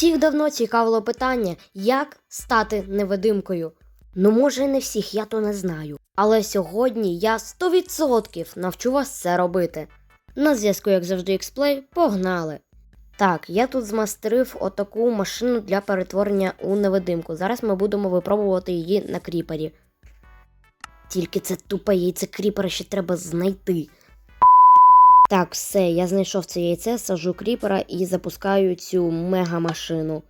Всіх давно цікавило питання, як стати невидимкою. Ну, може, не всіх, я то не знаю. Але сьогодні я 100% навчу вас це робити. На зв'язку, як завжди, експлей, погнали. Так, я тут змастерив отаку машину для перетворення у невидимку. Зараз ми будемо випробувати її на кріпері. Тільки це тупе яйце кріпера ще треба знайти. Так, все, я знайшов це яйце, сажу кріпера і запускаю цю мега-машину.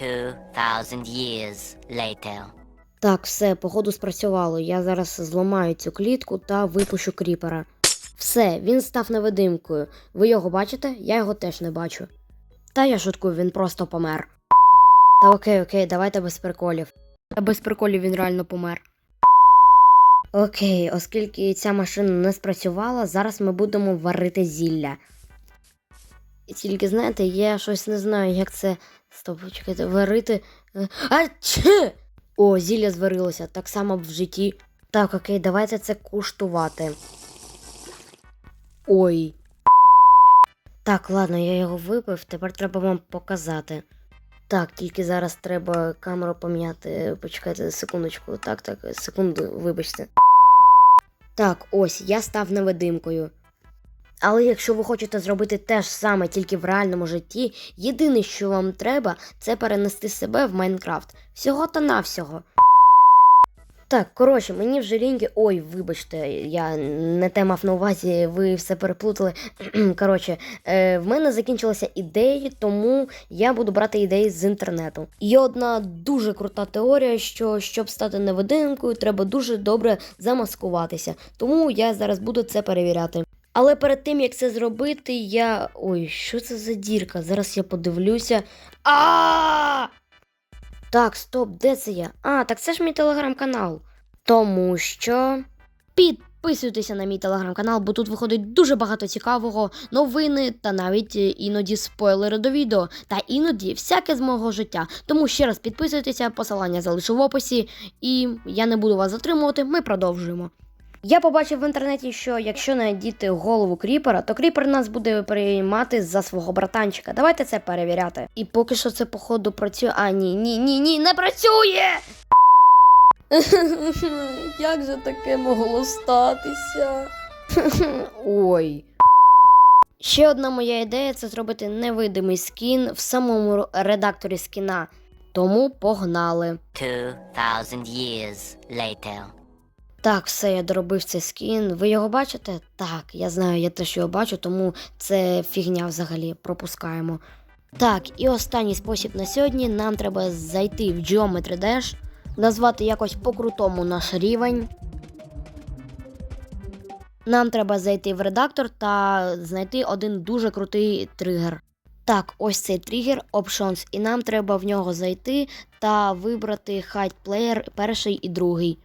2,000 years later. Так, все, походу спрацювало. Я зараз зламаю цю клітку та випущу кріпера. Все, він став невидимкою. Ви його бачите? Я його теж не бачу. Та я шуткую, він просто помер. Та окей, окей, давайте без приколів. Та без приколів він реально помер. Окей, оскільки ця машина не спрацювала, зараз ми будемо варити зілля. Тільки знаєте, я щось не знаю, як це. Стоп, чекайте, варити. е, А чи! О, зілля зварилося, так само в житті. Так, окей, давайте це куштувати. Ой. Так, ладно, я його випив, тепер треба вам показати. Так, тільки зараз треба камеру поміняти. Почекайте секундочку. Так, так, секунду, вибачте. Так, ось, я став невидимкою. Але якщо ви хочете зробити те ж саме тільки в реальному житті, єдине, що вам треба, це перенести себе в Майнкрафт. Всього та навсього. Так, коротше, мені вже ліньки. Ой, вибачте, я не те мав на увазі, ви все переплутали. коротше, е, в мене закінчилися ідеї, тому я буду брати ідеї з інтернету. Є одна дуже крута теорія, що щоб стати невидимкою, треба дуже добре замаскуватися. Тому я зараз буду це перевіряти. Але перед тим як це зробити, я. Ой, що це за дірка? Зараз я подивлюся. А! Так, стоп, де це я? А, так це ж мій телеграм-канал. Тому що. Підписуйтеся на мій телеграм-канал, бо тут виходить дуже багато цікавого, новини та навіть е, іноді спойлери до відео, та іноді всяке з мого життя. Тому ще раз підписуйтеся, посилання залишу в описі, і я не буду вас затримувати, ми продовжуємо. Я побачив в інтернеті, що якщо надіти голову кріпера, то кріпер нас буде приймати за свого братанчика. Давайте це перевіряти. І поки що це, походу, працює. А, ні, ні, ні, ні, не працює! Як же таке могло статися? Ой. Ще одна моя ідея це зробити невидимий скін в самому редакторі скіна. Тому погнали. 2,000 years later. Так, все, я доробив цей скін. Ви його бачите? Так, я знаю, я теж його бачу, тому це фігня взагалі пропускаємо. Так, і останній спосіб на сьогодні. Нам треба зайти в Geometry Dash, назвати якось по-крутому наш рівень. Нам треба зайти в редактор та знайти один дуже крутий тригер. Так, ось цей тригер Options, і нам треба в нього зайти та вибрати Hide Player перший і другий.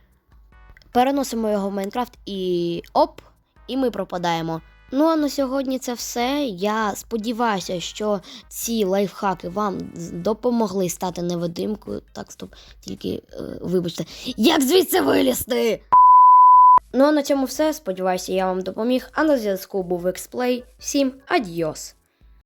Переносимо його в Майнкрафт і оп, і ми пропадаємо. Ну а на сьогодні це все. Я сподіваюся, що ці лайфхаки вам допомогли стати невидимкою. Так, стоп, тільки е, вибачте, як звідси вилізти? Ну а на цьому все. Сподіваюся, я вам допоміг. А на зв'язку був експлей. Всім адьос!